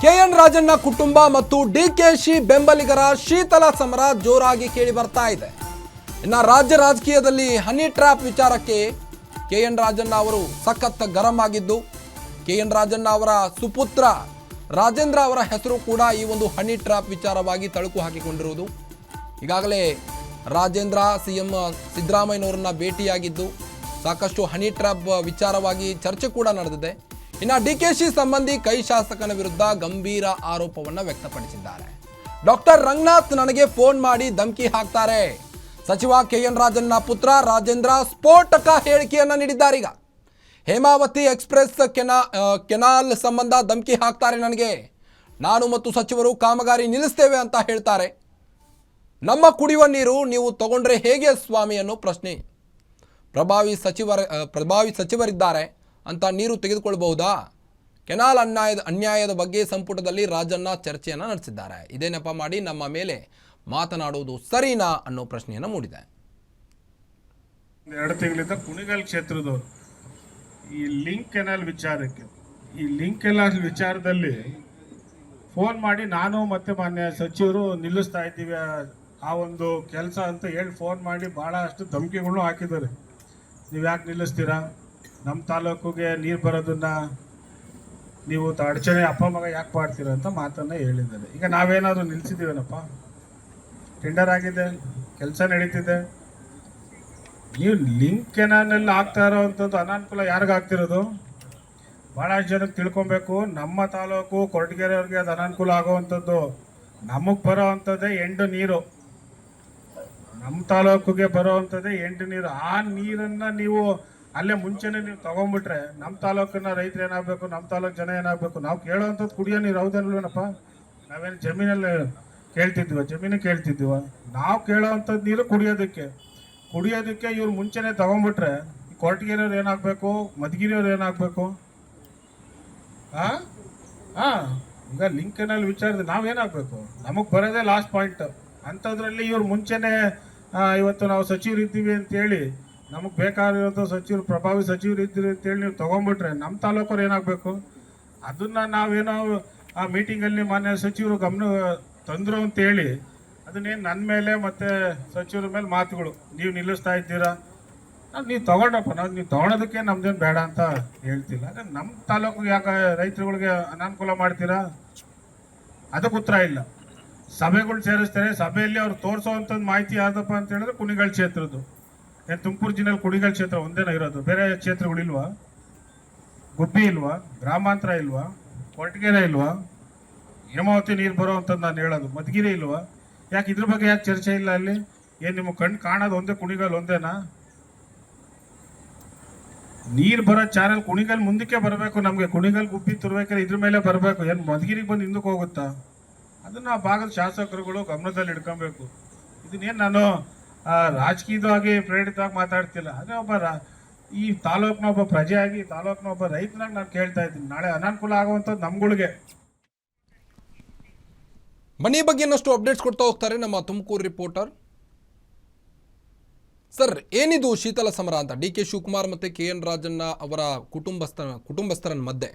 K N Rajanna ಕುಟುಂಬ ಮತ್ತು D K she ಬೆಂಬಲಿಗರ ಶೀತಲ ಸಮರ ಜೋರಾಗಿ ಕೇಳಿ ಬರ್ತಾ ಇದೆ. ಇನ್ನು ರಾಜ್ಯ ರಾಜಕೀಯದಲ್ಲಿ ಹನಿ ಟ್ರ್ಯಾಪ್ ವಿಚಾರಕ್ಕೆ ಕೆ ಎನ್ ರಾಜಣ್ಣ ಅವರು ಸಖತ್ ಗರಂ ಆಗಿದ್ದು, ಕೆ ಎನ್ ರಾಜಣ್ಣ ಅವರ ಸುಪುತ್ರ ರಾಜೇಂದ್ರ ಅವರ ಹೆಸರು ಕೂಡ ಈ ಒಂದು ಹನಿ ಟ್ರ್ಯಾಪ್ ವಿಚಾರವಾಗಿ ತಳುಕು ಹಾಕಿಕೊಂಡಿರುವುದು. ಈಗಾಗಲೇ ರಾಜೇಂದ್ರ ಸಿ ಎಂ ಸಿದ್ದರಾಮಯ್ಯನವರನ್ನ ಭೇಟಿಯಾಗಿದ್ದು, ಸಾಕಷ್ಟು ಹನಿ ಟ್ರ್ಯಾಪ್ ವಿಚಾರವಾಗಿ ಚರ್ಚೆ ಕೂಡ ನಡೆದಿದೆ. ಇನ್ನು ಡಿಕೆಶಿ ಸಂಬಂಧಿ ಕೈ ಶಾಸಕನ ವಿರುದ್ಧ ಗಂಭೀರ ಆರೋಪವನ್ನು ವ್ಯಕ್ತಪಡಿಸಿದ್ದಾರೆ. ಡಾಕ್ಟರ್ ರಂಗನಾಥ್ ನನಗೆ ಫೋನ್ ಮಾಡಿ ಧಮಕಿ ಹಾಕ್ತಾರೆ. ಸಚಿವ ಕೆ ಎನ್ ರಾಜನ್ನ ಪುತ್ರ ರಾಜೇಂದ್ರ ಸ್ಫೋಟಕ ನೀಡಿದ್ದಾರೆ ನೀಡಿದ್ದಾರೀಗ ಹೇಮಾವತಿ ಎಕ್ಸ್ಪ್ರೆಸ್ ಕೆನಾ ಕೆನಾಲ್ ಸಂಬಂಧ ಧಮಕಿ ಹಾಕ್ತಾರೆ ನನಗೆ. ನಾನು ಮತ್ತು ಸಚಿವರು ಕಾಮಗಾರಿ ನಿಲ್ಲಿಸ್ತೇವೆ ಅಂತ ಹೇಳ್ತಾರೆ. ನಮ್ಮ ಕುಡಿಯುವ ನೀರು ನೀವು ತಗೊಂಡ್ರೆ ಹೇಗೆ ಸ್ವಾಮಿ ಅನ್ನೋ ಪ್ರಶ್ನೆ. ಪ್ರಭಾವಿ ಸಚಿವರ ಪ್ರಭಾವಿ ಸಚಿವರಿದ್ದಾರೆ. ಅಂತ ನೀರು ತೆಗೆದುಕೊಳ್ಬಹುದಾ? ಕೆನಾಲ್ ಅನ್ಯಾಯದ ಅನ್ಯಾಯದ ಬಗ್ಗೆ ಸಂಪುಟದಲ್ಲಿ ರಾಜಣ್ಣ ಚರ್ಚೆಯನ್ನು ನಡೆಸಿದ್ದಾರೆ. ಇದೇ ನೆಪ ಮಾಡಿ ನಮ್ಮ ಮೇಲೆ ಮಾತನಾಡುವುದು ಸರಿನಾ ಅನ್ನೋ ಪ್ರಶ್ನೆಯನ್ನು ಮೂಡಿದೆ. ಎರಡು ತಿಂಗಳಿಂದ ಕುಣಿಗಲ್ ಕ್ಷೇತ್ರದವರು. ಈ ಲಿಂಕ್ ಕೆನಾಲ್ ವಿಚಾರಕ್ಕೆ, ಈ ಲಿಂಕ್ ಕೆನಾಲ್ ವಿಚಾರದಲ್ಲಿ ಫೋನ್ ಮಾಡಿ ನಾನು ಮತ್ತೆ ಮಾನ್ಯ ಸಚಿವರು ನಿಲ್ಲಿಸ್ತಾ ಇದ್ದೀವಿ. ಆ- ಒಂದು ಕೆಲಸ ಅಂತ ಹೇಳಿ ಫೋನ್ ಮಾಡಿ ಭಾಳ ಅಷ್ಟು ಧಮಕಿಗಳು ಹಾಕಿದ್ದಾರೆ. ನೀವು ಯಾಕೆ ನಿಲ್ಲಿಸ್ತೀರಾ? ನಮ್ಮ ತಾಲೂಕಿಗೆ ನೀರು ಬರೋದನ್ನ ನೀವು ಅಡಚಣೆ ಅಪ್ಪ ಮಗ ಯಾಕೆ ಮಾಡ್ತೀರ ಅಂತ ಮಾತನ್ನ ಹೇಳಿದ್ದಾರೆ. ಈಗ ನಾವೇನಾದರೂ ನಿಲ್ಸಿದ್ದೀವೇನಪ್ಪ? ಟೆಂಡರ್ ಆಗಿದೆ, ಕೆಲಸ ನಡೀತಿದೆ. ನೀವು ಲಿಂಕ್ ಕೆನಾಲ್ನಲ್ಲಿ ಆಗ್ತಾ ಇರೋವಂಥದ್ದು ಅನಾನುಕೂಲ ಯಾರಿಗಾಗ್ತಿರೋದು ಭಾಳಷ್ಟು ಜನಕ್ಕೆ ತಿಳ್ಕೊಬೇಕು, ನಮ್ಮ ತಾಲೂಕು ಕೊರಟಗೆರೆಯವ್ರಿಗೆ ಅದು ಅನಾನುಕೂಲ ಆಗೋವಂಥದ್ದು ನಮಗೆ ಬರೋ ಅಂಥದ್ದೇ ಎಂಟು ನೀರು. ನಮ್ಮ ತಾಲೂಕಿಗೆ ಬರೋವಂಥದ್ದೇ ಎಂಟು ನೀರು. ಆ ನೀರನ್ನು ನೀವು ಅಲ್ಲೇ ಮುಂಚೆನೇ ನೀವು ತಗೊಂಡ್ಬಿಟ್ರೆ ನಮ್ಮ ತಾಲೂಕಿನ ರೈತರು ಏನಾಗಬೇಕು ನಮ್ಮ ತಾಲೂಕು ಜನ ಏನಾಗಬೇಕು, ನಾವು ಕೇಳೋವಂಥದ್ದು ಕುಡಿಯೋ ನೀರು ಹೌದಲ್ವೇನಪ್ಪ ನಾವೇನು ಜಮೀನಲ್ಲಿ ಕೇಳ್ತಿದ್ವ, ಜಮೀನು ಕೇಳ್ತಿದ್ವ. ನಾವು ಕೇಳೋವಂಥದ್ದು ನೀರು ಕುಡಿಯೋದಕ್ಕೆ. ಕುಡಿಯೋದಕ್ಕೆ ಇವ್ರು ಮುಂಚೆನೆ ತಗೊಂಡ್ಬಿಟ್ರೆ ಕೊರಟಗಿರಿಯವ್ರು ಏನಾಗಬೇಕು ಮಧುಗಿರಿಯವ್ರು ಏನಾಗಬೇಕು? ಹಾಂ ಹಾ ಈಗ ಲಿಂಕನಲ್ಲಿ ನಾವು ನಾವೇನಾಗಬೇಕು ನಮಗೆ ಬರೋದೇ ಲಾಸ್ಟ್ ಪಾಯಿಂಟ್ ಅಂಥದ್ರಲ್ಲಿ ಇವ್ರು ಮುಂಚೆನೆ ಇವತ್ತು ನಾವು ಸಚಿವರು ಇದ್ದೀವಿ ಅಂತೇಳಿ ನಮಗೆ ಬೇಕಾಗಿರೋದು ಸಚಿವರು, ಪ್ರಭಾವಿ ಸಚಿವರು ಇದ್ದೀರಿ ಅಂತೇಳಿ ನೀವು ತೊಗೊಂಡ್ಬಿಟ್ರೆ ನಮ್ಮ ತಾಲೂಕವ್ರು ಏನಾಗಬೇಕು? ಅದನ್ನ ನಾವೇನೋ ಆ ಮೀಟಿಂಗಲ್ಲಿ ಮಾನ್ಯ ಸಚಿವರು ಗಮನ ತಂದರು ಅಂತೇಳಿ ಅದನ್ನೇನು ನನ್ನ ಮೇಲೆ ಮತ್ತೆ ಸಚಿವರ ಮೇಲೆ ಮಾತುಗಳು. ನೀವು ನಿಲ್ಲಿಸ್ತಾ ಇದ್ದೀರಾ? ನಾವ್ ತಗೊಂಡಪ್ಪ, ನಾವು ನೀವು ತಗೊಳೋದಕ್ಕೆ ನಮ್ದೇನು ಬೇಡ ಅಂತ ಹೇಳ್ತಿಲ್ಲ. ಅಂದರೆ ನಮ್ಮ ತಾಲೂಕು ಯಾಕೆ ರೈತರುಗಳಿಗೆ ಅನಾನುಕೂಲ ಮಾಡ್ತೀರಾ? ಅದಕ್ಕೆ ಉತ್ತರ ಇಲ್ಲ. ಸಭೆಗಳು ಸೇರಿಸ್ತಾರೆ, ಸಭೆಯಲ್ಲಿ ಅವ್ರು ತೋರಿಸೋವಂಥದ್ದು ಮಾಹಿತಿ ಯಾವ್ದಪ್ಪ ಅಂತ ಹೇಳಿದ್ರೆ ಕುಣಿಗಳ ಕ್ಷೇತ್ರದ್ದು. ಏನು ತುಮಕೂರು ಜಿಲ್ಲೆಯಲ್ಲಿ ಕುಣಿಗಲ್ ಕ್ಷೇತ್ರ ಒಂದೇನ ಇರೋದು. ಬೇರೆ ಕ್ಷೇತ್ರಗಳಿಲ್ವಾ ಗುಬ್ಬಿ ಇಲ್ವಾ? ಗ್ರಾಮಾಂತರ ಇಲ್ವಾ? ಕೊರಟಗೆರೆ ಇಲ್ವಾ? ಹೇಮಾವತಿ ನೀರು ಅಂತ ನಾನು ಹೇಳೋದು. ಮಧುಗಿರಿ ಇಲ್ವಾ? ಯಾಕೆ ಇದ್ರ ಬಗ್ಗೆ ಯಾಕೆ ಚರ್ಚೆ ಇಲ್ಲ ಅಲ್ಲಿ? ಏನು ನಿಮಗೆ ಕಣ್ಣು ಕಾಣೋದು ಒಂದೇ ಕುಣಿಗಲ್ ಒಂದೇನಾ? ನೀರು ಬರೋ ಚಾನಲ್ ಕುಣಿಗಲ್ ಮುಂದಕ್ಕೆ ಬರಬೇಕು. ನಮಗೆ ಕುಣಿಗಲ್ ಗುಬ್ಬಿ ತುರ್ಬೇಕಾದ್ರೆ ಇದ್ರ ಮೇಲೆ ಬರಬೇಕು. ಏನು ಮಧುಗಿರಿಗೆ ಬಂದು ಹಿಂದಕ್ಕೆ ಹೋಗುತ್ತಾ? ಅದನ್ನ ಆ ಭಾಗದ ಶಾಸಕರುಗಳು ಗಮನದಲ್ಲಿ ಇಟ್ಕೊಬೇಕು ಇದನ್ನೇನು ನಾನು ರಾಜಕೀಯವಾಗಿ ಪ್ರೇರಿತವಾಗಿ ಮಾತಾಡ್ತಿಲ್ಲ. ಅದೇ ಒಬ್ಬ ಈ ತಾಲೂಕಿನ ಒಬ್ಬ ಪ್ರಜೆಯಾಗಿ, ತಾಲೂಕಿನ ಒಬ್ಬ ರೈತನಾಗಿ ನಾನು ಕೇಳ್ತಾ ಇದ್ದೀನಿ. ನಾಳೆ ಅನಾನುಕೂಲ ಆಗುವಂಥದ್ದು ನಮ್ಗಳಿಗೆ. ಮನೆ ಬಗ್ಗೆ ಇನ್ನಷ್ಟು ಅಪ್ಡೇಟ್ಸ್ ಕೊಡ್ತಾ ಹೋಗ್ತಾರೆ ನಮ್ಮ ತುಮಕೂರು ರಿಪೋರ್ಟರ್. ಸರ್, ಏನಿದು ಶೀತಲ ಸಮರ ಅಂತ? ಡಿ ಕೆ ಶಿವಕುಮಾರ್ ಮತ್ತು ಕೆ ಎನ್ ರಾಜಣ್ಣ ಅವರ ಕುಟುಂಬಸ್ಥರ ಕುಟುಂಬಸ್ಥರ ಮಧ್ಯೆ?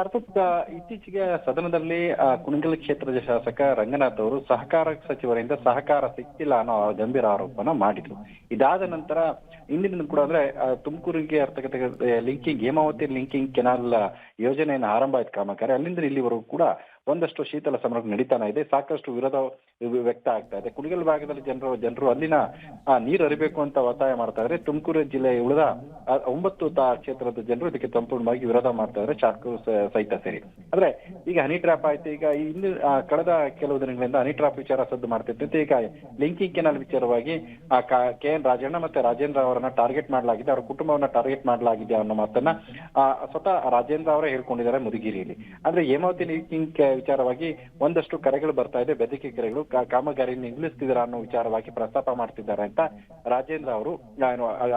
ಕಾರ್ತಿಕ್ ಇತ್ತೀಚೆಗೆ ಸದನದಲ್ಲಿ ಕುಣಿಗಲ್ ಕ್ಷೇತ್ರದ ಶಾಸಕ ರಂಗನಾಥ್ ಅವರು ಸಹಕಾರ ಸಚಿವರಿಂದ ಸಹಕಾರ ಸಿಕ್ಕಿಲ್ಲ ಅನ್ನೋ ಗಂಭೀರ ಆರೋಪನ ಮಾಡಿದ್ರು. ಇದಾದ ನಂತರ ಇಂದಿನ ಕೂಡ ಅಂದ್ರೆ ತುಮಕೂರಿಗೆ ಅರ್ಥಗತ ಲಿಂಕಿಂಗ್ ಹೇಮಾವತಿ ಲಿಂಕಿಂಗ್ ಕೆನಾಲ್ ಯೋಜನೆಯನ್ನು ಆರಂಭ ಆಯ್ತು ಕಾಮಗಾರಿ. ಅಲ್ಲಿಂದ ಇಲ್ಲಿವರೆಗೂ ಕೂಡ ಒಂದಷ್ಟು ಶೀತಲ ಸಮರ ನಡೀತಾನೆ ಇದೆ. ಸಾಕಷ್ಟು ವಿರೋಧ ವ್ಯಕ್ತ ಆಗ್ತಾ ಇದೆ. ಕುಣಿಗಲ್ ಭಾಗದಲ್ಲಿ ಜನರು ಜನರು ಅಲ್ಲಿನ ನೀರು ಹರಿಬೇಕು ಅಂತ ಒತ್ತಾಯ ಮಾಡ್ತಾ ಇದ್ರೆ ತುಮಕೂರು ಜಿಲ್ಲೆಯ ಉಳಿದ ಒಂಬತ್ತು ತಾ ಕ್ಷೇತ್ರದ ಜನರು ಇದಕ್ಕೆ ಸಂಪೂರ್ಣವಾಗಿ ವಿರೋಧ ಮಾಡ್ತಾ ಇದ್ರೆ ಚಾಕು ಸಹಿತ ಸೇರಿ. ಅಂದ್ರೆ ಈಗ ಹನಿ ಟ್ರಾಪ್ ಆಯ್ತು. ಈಗ ಇನ್ನು ಕಳೆದ ಕೆಲವು ದಿನಗಳಿಂದ ಹನಿ ಟ್ರಾಪ್ ವಿಚಾರ ಸದ್ದು ಮಾಡ್ತಿತ್ತು. ಈಗ ಲಿಂಕಿಂಗ್ ಕೆನಾಲ್ ವಿಚಾರವಾಗಿ ಕೆ ಎನ್ ರಾಜಣ್ಣ ಮತ್ತೆ ರಾಜೇಂದ್ರ ಅವರನ್ನ ಟಾರ್ಗೆಟ್ ಮಾಡಲಾಗಿದೆ. ಅವರ ಕುಟುಂಬವನ್ನ ಟಾರ್ಗೆಟ್ ಮಾಡಲಾಗಿದೆ ಅನ್ನೋ ಮಾತನ್ನ ಆ, ಸ್ವತಃ ರಾಜೇಂದ್ರ ಅವರೇ ಹೇಳ್ಕೊಂಡಿದ್ದಾರೆ ಮುದುಗಿರಿಯಲ್ಲಿ. ಅಂದ್ರೆ ಹೇಮಾವತಿ ಲಿಂಕಿಂಗ್ ವಿಚಾರವಾಗಿ ಒಂದಷ್ಟು ಕರೆಗಳು ಬರ್ತಾ ಇದೆ, ಬೆದರಿಕೆ ಕರೆಗಳು. ಕಾಮಗಾರಿ ನಿಲ್ಲಿಸ್ತಿದಾರ ಅನ್ನೋ ವಿಚಾರವಾಗಿ ಪ್ರಸ್ತಾಪ ಮಾಡ್ತಿದ್ದಾರೆ ಅಂತ ರಾಜೇಂದ್ರ ಅವರು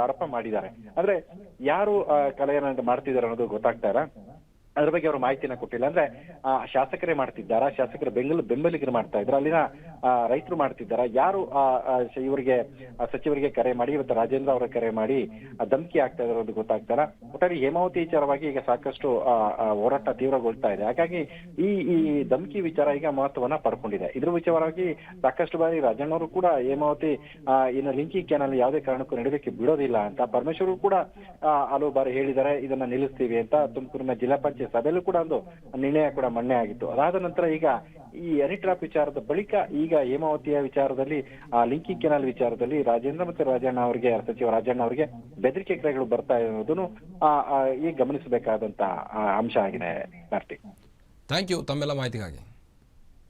ಆರೋಪ ಮಾಡಿದ್ದಾರೆ. ಅಂದ್ರೆ ಯಾರು ಕಲೆಯನ್ನ ಮಾಡ್ತಿದ್ದಾರೆ ಅನ್ನೋದು ಗೊತ್ತಾಗ್ತಾ ಇಲ್ಲ. ಅದ್ರ ಬಗ್ಗೆ ಅವರು ಮಾಹಿತಿನ ಕೊಟ್ಟಿಲ್ಲ. ಅಂದ್ರೆ ಆ, ಶಾಸಕರೇ ಮಾಡ್ತಿದ್ದಾರಾ? ಶಾಸಕರ ಬೆಂಗಲ್ ಬೆಂಬಲಿಗರು ಮಾಡ್ತಾ ಇದ್ರ? ಅಲ್ಲಿನ ರೈತರು ಮಾಡ್ತಿದ್ದಾರಾ? ಯಾರು ಆ, ಇವರಿಗೆ ಸಚಿವರಿಗೆ ಕರೆ ಮಾಡಿ ಇವತ್ತು ರಾಜೇಂದ್ರ ಅವರ ಕರೆ ಮಾಡಿ ಧಮಕಿ ಆಗ್ತಾ ಇದಾರೆ ಅನ್ನೋದು ಗೊತ್ತಾಗ್ತಾರ ಒಟ್ಟಾರೆ ಹೇಮಾವತಿ ವಿಚಾರವಾಗಿ ಈಗ ಸಾಕಷ್ಟು ಹೋರಾಟ ತೀವ್ರಗೊಳ್ತಾ ಇದೆ. ಹಾಗಾಗಿ ಈ ಈ ಧಮಕಿ ವಿಚಾರ ಈಗ ಮಹತ್ವವನ್ನ ಪಡ್ಕೊಂಡಿದೆ. ಇದ್ರ ವಿಚಾರವಾಗಿ ಸಾಕಷ್ಟು ಬಾರಿ ರಾಜಣ್ಣವರು ಕೂಡ ಹೇಮಾವತಿ ಇನ್ನು ಲಿಂಕಿ ಕ್ಯಾನಲ್ ಯಾವುದೇ ಕಾರಣಕ್ಕೂ ನಡೆಯೋದಕ್ಕೆ ಬಿಡೋದಿಲ್ಲ ಅಂತ ಪರಮೇಶ್ವರು ಕೂಡ ಹಲವು ಬಾರಿ ಹೇಳಿದ್ದಾರೆ ಇದನ್ನ ನಿಲ್ಲಿಸ್ತೀವಿ ಅಂತ ತುಮಕೂರಿನ ಜಿಲ್ಲಾ ಪಂಚಾಯತ್ ಸಭೆಯಲ್ಲೂ ಕೂಡ ಒಂದು ನಿರ್ಣಯ ಕೂಡ ಮನ್ನೆ ಆಗಿತ್ತು. ಅದಾದ ನಂತರ ಈಗ ಈ ಎರಿಟ್ರಾಪ್ ವಿಚಾರದ ಬಳಿಕ ಈಗ ಹೇಮಾವತಿಯ ವಿಚಾರದಲ್ಲಿ, ಆ ಲಿಂಕಿ ಕೆನಾಲ್ ವಿಚಾರದಲ್ಲಿ ರಾಜೇಂದ್ರ ಮತ್ತು ರಾಜಣ್ಣ ಅವರಿಗೆ ಸಚಿವ ರಾಜಣ್ಣ ಅವರಿಗೆ ಬೆದರಿಕೆ ಕ್ರಯಗಳು ಬರ್ತಾ ಇರೋದನ್ನು ಈಗ ಗಮನಿಸಬೇಕಾದಂತ ಅಂಶ ಆಗಿದೆ ಕಾರ್ತಿಕ್. ಥ್ಯಾಂಕ್ ಯು ತಮ್ಮೆಲ್ಲ ಮಾಹಿತಿಗಾಗಿ.